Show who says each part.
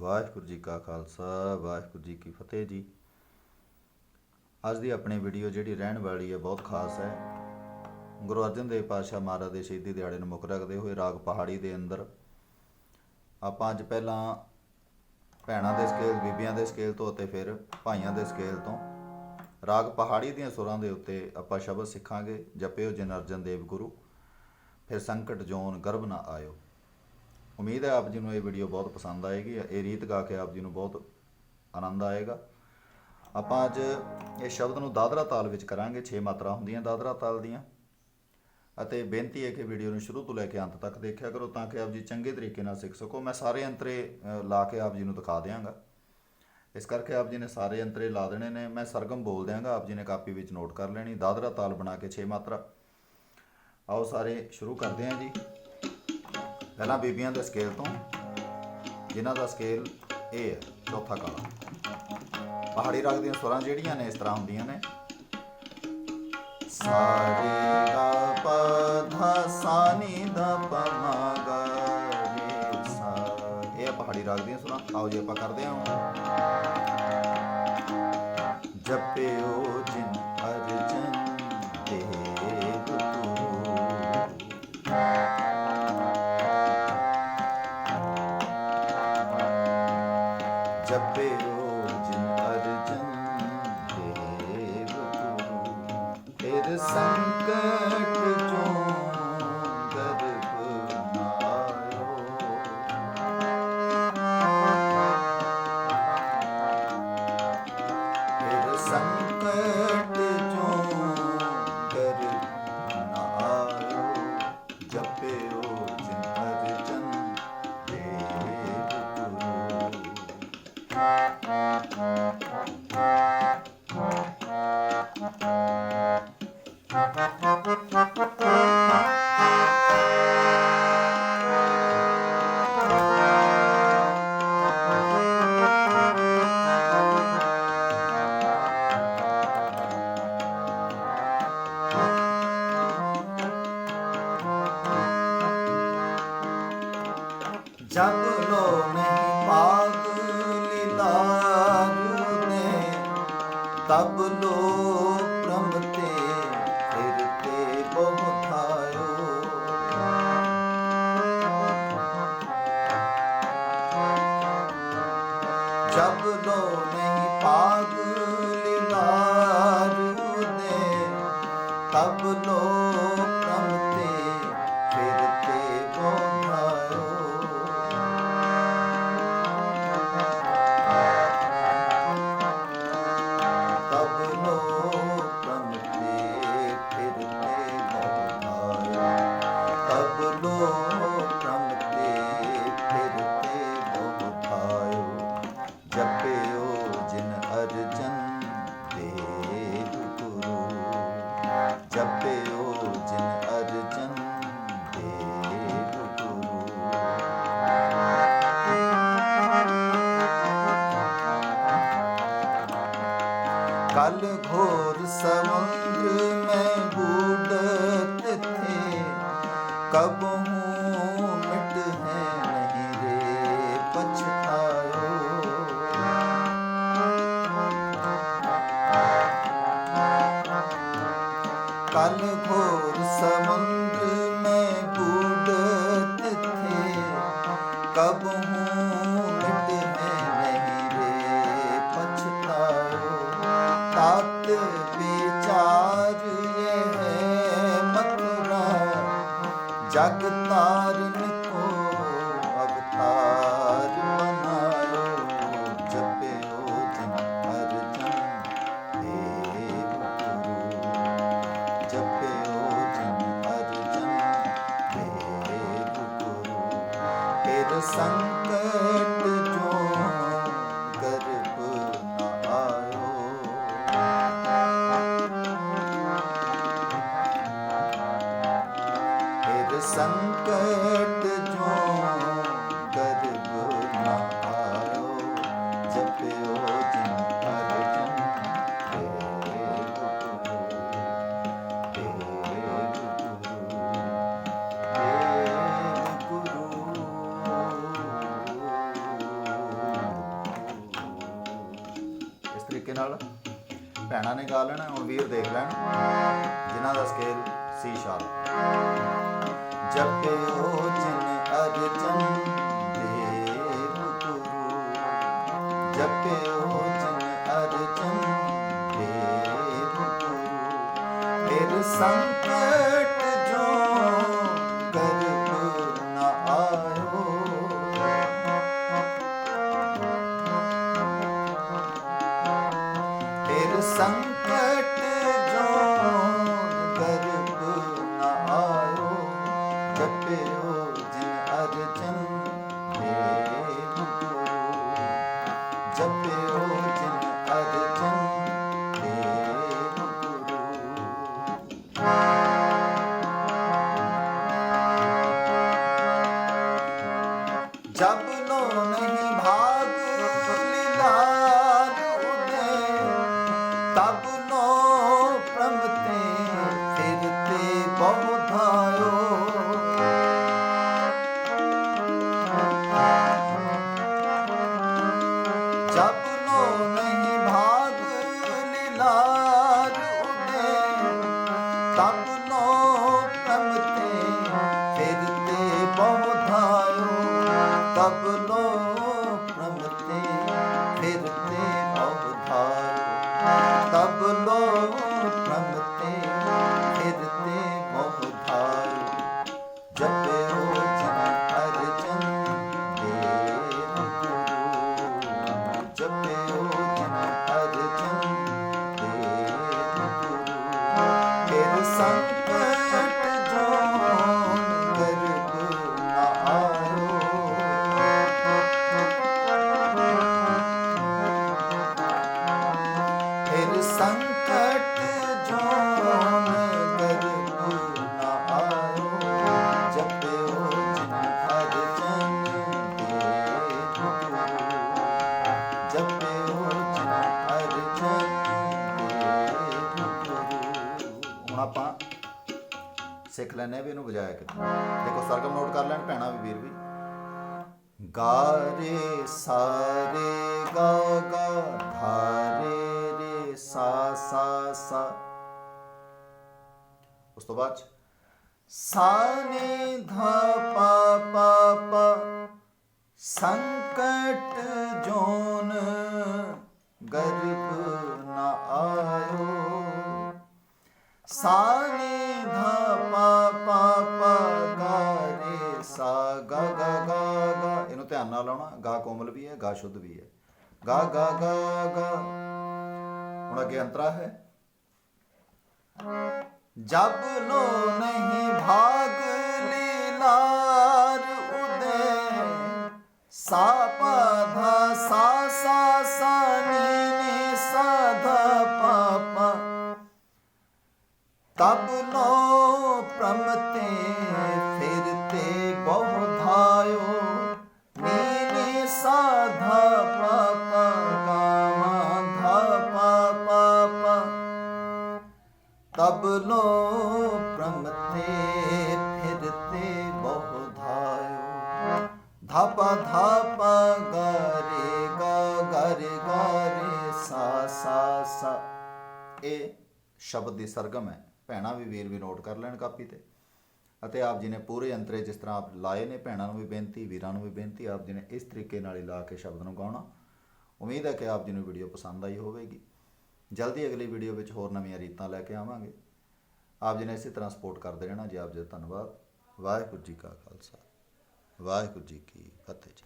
Speaker 1: ਵਾਹਿਗੁਰੂ ਜੀ ਕਾ ਖਾਲਸਾ, ਵਾਹਿਗੁਰੂ ਜੀ ਕੀ ਫਤਿਹ ਜੀ। ਅੱਜ ਦੀ ਆਪਣੀ ਵੀਡੀਓ ਜਿਹੜੀ ਰਹਿਣ ਵਾਲੀ ਹੈ ਬਹੁਤ ਖਾਸ ਹੈ। ਗੁਰੂ ਅਰਜਨ ਦੇਵ ਪਾਤਸ਼ਾਹ ਮਹਾਰਾਜ ਦੇ ਸ਼ਹੀਦੀ ਦਿਹਾੜੇ ਨੂੰ ਮੁੱਖ ਰੱਖਦੇ ਹੋਏ ਰਾਗ ਪਹਾੜੀ ਦੇ ਅੰਦਰ ਆਪਾਂ ਅੱਜ ਪਹਿਲਾਂ ਭੈਣਾਂ ਦੇ ਸਕੇਲ ਬੀਬੀਆਂ ਦੇ ਸਕੇਲ ਤੋਂ ਅਤੇ ਫਿਰ ਭਾਈਆਂ ਦੇ ਸਕੇਲ ਤੋਂ ਰਾਗ ਪਹਾੜੀ ਦੀਆਂ ਸੁਰਾਂ ਦੇ ਉੱਤੇ ਆਪਾਂ ਸ਼ਬਦ ਸਿੱਖਾਂਗੇ, ਜਪਿਓ ਜਿਨ ਅਰਜਨ ਦੇਵ ਗੁਰੂ, ਫਿਰ ਸੰਕਟ ਜੋਨ ਗਰਭ ਨਾ ਆਇਓ। ਉਮੀਦ ਹੈ ਆਪ ਜੀ ਨੂੰ ਇਹ ਵੀਡੀਓ ਬਹੁਤ ਪਸੰਦ ਆਏਗੀ। ਇਹ ਰੀਤ ਗਾ ਕੇ ਆਪ ਜੀ ਨੂੰ ਬਹੁਤ ਆਨੰਦ ਆਏਗਾ। ਆਪਾਂ ਅੱਜ ਇਹ ਸ਼ਬਦ ਨੂੰ ਦਾਦਰਾ ਤਾਲ ਵਿੱਚ ਕਰਾਂਗੇ। 6 ਮਾਤਰਾ ਹੁੰਦੀਆਂ ਦਾਦਰਾ ਤਾਲ ਦੀਆਂ। ਅਤੇ ਬੇਨਤੀ ਹੈ ਕਿ ਵੀਡੀਓ ਨੂੰ ਸ਼ੁਰੂ ਤੋਂ ਲੈ ਕੇ ਅੰਤ ਤੱਕ ਦੇਖਿਆ ਕਰੋ ਤਾਂ ਕਿ ਆਪ ਜੀ ਚੰਗੇ ਤਰੀਕੇ ਨਾਲ ਸਿੱਖ ਸਕੋ। ਮੈਂ ਸਾਰੇ ਅੰਤਰੇ ਲਾ ਕੇ ਆਪ ਜੀ ਨੂੰ ਦਿਖਾ ਦਿਆਂਗਾ। ਇਸ ਕਰਕੇ ਆਪ ਜੀ ਨੇ ਸਾਰੇ ਅੰਤਰੇ ਲਾ ਦੇਣੇ ਨੇ। ਮੈਂ ਸਰਗਮ ਬੋਲ ਦਿਆਂਗਾ। ਆਪ ਜੀ ਨੇ ਕਾਪੀ ਵਿੱਚ ਨੋਟ ਕਰ ਲੈਣੀ। ਦਾਦਰਾ ਤਾਲ ਬਣਾ ਕੇ 6 ਮਾਤਰਾ। ਆਓ ਸਾਰੇ ਸ਼ੁਰੂ ਕਰਦੇ ਹਾਂ ਜੀ। ਪਹਿਲਾਂ ਬੀਬੀਆਂ ਦੇ ਸਕੇਲ ਤੋਂ, ਜਿਨ੍ਹਾਂ ਦਾ ਸਕੇਲ ਇਹ ਹੈ, ਚੌਥਾ ਕਾਲਾ। ਪਹਾੜੀ ਰਾਗ ਦੀਆਂ ਸੁਰਾਂ ਜਿਹੜੀਆਂ ਨੇ, ਇਸ ਤਰ੍ਹਾਂ ਹੁੰਦੀਆਂ ਨੇ। ਸਾਰੇ ਗਾ ਪ ਧਾ ਸਾ ਨੀ ਦਾ ਪ ਮਾ ਗਾ ਰੇ ਸਾ ਇਹ ਪਹਾੜੀ ਰਾਗ ਦੀਆਂ ਸੁਰਾਂ। ਆਓ ਜੀ, ਆਪਾਂ ਕਰਦੇ ਹਾਂ ਜਪਿਓ ਜਪਿਓ ਜਬ ਤਬ ਲੋ ਪ੍ਰਮ ਤੇ ਫਿਰ ਤੇ ਬਹੁ ਜਬ ਲੋ ਨਹੀਂ ਪਾਗ ਲੀਲਾਰੂ ਨੇ ਤਬ ਲੋ ਪ੍ਰਮ ਤੇ कल घोर समुद्र में बूढ़त थे कब हूँ मिट है नहीं रे पछतायो कल घोर समुद्र ਹੱਥ ਵਿਚਾਰ ਇਹ ਮਥੁਰਾ। ਜਗ ਤਾਰਨ ਕੋ ਅਵਤਾਰ ਮਨਾਇਓ, ਜਪਿਓ ਜਨ ਹਰ ਜਨ ਦੇਵ ਗੁਰੂ। ਜਪਿਓ ਜਨ ਹਰ ਜਨ ਦੇਵ ਗੁਰੂ। ਤੇਰ ਸੰਗ ਨਾ ਇਸ ਤਰੀਕੇ ਨਾਲ ਭੈਣਾਂ ਨੇ ਗਾ ਲੈਣਾ, ਹੁਣ ਵੀਰ ਦੇਖ ਲੈਣ, ਜਿਨ੍ਹਾਂ ਦਾ ਸਕੇਲ ਸੀ ਸ਼ਾਰਪ ਜਪਿਓ ਜਿਨ ਅਰਜਨ ਦੇਵ ਗੁਰੂ। ਜਪਿਓ ਜਿਨ ਅਰਜਨ ਦੇਵ ਗੁਰੂ। ਫਿਰ ਸੰਕਟ ਜੋ ਗਰਭ ਨ ਆਇਓ। ਫਿਰ ਸੰਕਟ ਜਪਿਓ ਜਿਨ ਅਰਜਨ ਦੇਵ ਗੁਰੂ। ਜਬ ਲੋ ਨਹੀਂ ਭਾਗ ਲੀਲਾਰ ਉਦੇ ਤਬ ਤਬ ਲੋ ਫਿਰ ਤੇ ਬਹੁ ਧਾਇਓ ਤਬ ਲੋ ਸਿੱਖ ਲੈਨੇ ਵੀ ਇਹਨੂੰ ਵਜਾਇਆ ਕਿੱਦਾਂ। ਦੇਖੋ, ਸਰਗਮ ਨੋਟ ਕਰ ਲੈਣ, ਭੈਣਾ ਵੀ, ਵੀਰ ਵੀ। ਗਾ ਰੇ ਸਾਰੇ ਗਾ ਗਾ, ਧਾ ਰੇ ਰੇ ਸਾ ਸਾ ਸਾ। ਉਸ ਤੋਂ ਬਾਅਦ ਸਾ ਨੀ ਧਾ ਪਾ ਪਾ ਪਾ, ਸੰਕਟ ਜੋਨ ਗਰਭ ਨਾ ਆਇਓ। ਸਾਨੀ ਧਾ ਸਾ, ਗਾ ਗਾ ਗਾ ਗਾ। ਇਹਨੂੰ ਧਿਆਨ ਨਾਲ ਲਾਉਣਾ। ਗਾ ਕੋਮਲ ਵੀ ਹੈ, ਗਾ ਸ਼ੁੱਧ ਵੀ ਹੈ। ਗਾ ਗਾ ਗਾ ਗਾ। ਹੁਣ ਅੱਗੇ ਅੰਤਰਾ ਹੈ। ਜਬ ਲੋ ਨਹੀਂ ਭਾਗ ਲੀਲਾਰ ਉਦੇ, ਸਾ ਪਾ, ਧਾ, ਸਾ ਸਾ ਸਾ, ਨੀ ਨੀ, ਸਾ, ਧਾ, ਪਾ ਪਾ। ਤਬ ਲੋ ਪ੍ਰਮਤੇ ਤਬ ਲੋ ਪ੍ਰਮਤੇ ਫਿਰਤੇ ਬਹੁ ਧਾਇਓ ਧਾਪਾ ਧਾਪਾ ਗਾਰੇ ਗਾ ਗਾਰੇ ਗਾਰੇ ਸਾ ਸਾ ਸਾ ਇਹ ਸ਼ਬਦ ਦੀ ਸਰਗਮ ਹੈ ਭੈਣਾ ਵੀ ਵੀਰ ਵੀ ਨੋਟ ਕਰ ਲੈਣ ਕਾਪੀ ਤੇ ਅਤੇ ਆਪ ਜੀ ਨੇ ਪੂਰੇ ਅੰਤਰੇ ਜਿਸ ਤਰ੍ਹਾਂ ਆਪ ਲਾਏ ਨੇ ਭੈਣਾਂ ਨੂੰ ਵੀ ਬੇਨਤੀ ਵੀਰਾਂ ਨੂੰ ਵੀ ਬੇਨਤੀ ਆਪ ਜੀ ਨੇ ਇਸ ਤਰੀਕੇ ਨਾਲ ਹੀ ਲਾ ਕੇ ਸ਼ਬਦ ਨੂੰ ਗਾਉਣਾ ਉਮੀਦ ਹੈ ਕਿ ਆਪ ਜੀ ਨੂੰ ਵੀਡੀਓ ਪਸੰਦ ਆਈ ਹੋਵੇਗੀ ਜਲਦੀ ਅਗਲੀ ਵੀਡੀਓ ਵਿੱਚ ਹੋਰ ਨਵੀਆਂ ਰੀਤਾਂ ਲੈ ਕੇ ਆਵਾਂਗੇ ਆਪ ਜੀ ਨੇ ਇਸੇ ਤਰ੍ਹਾਂ ਸਪੋਰਟ ਕਰਦੇ ਰਹਿਣਾ ਜੀ। ਆਪ ਜੀ ਦਾ ਧੰਨਵਾਦ। ਵਾਹਿਗੁਰੂ ਜੀ ਕਾ ਖਾਲਸਾ। ਵਾਹਿਗੁਰੂ ਜੀ ਕੀ ਫਤਿਹ ਜੀ।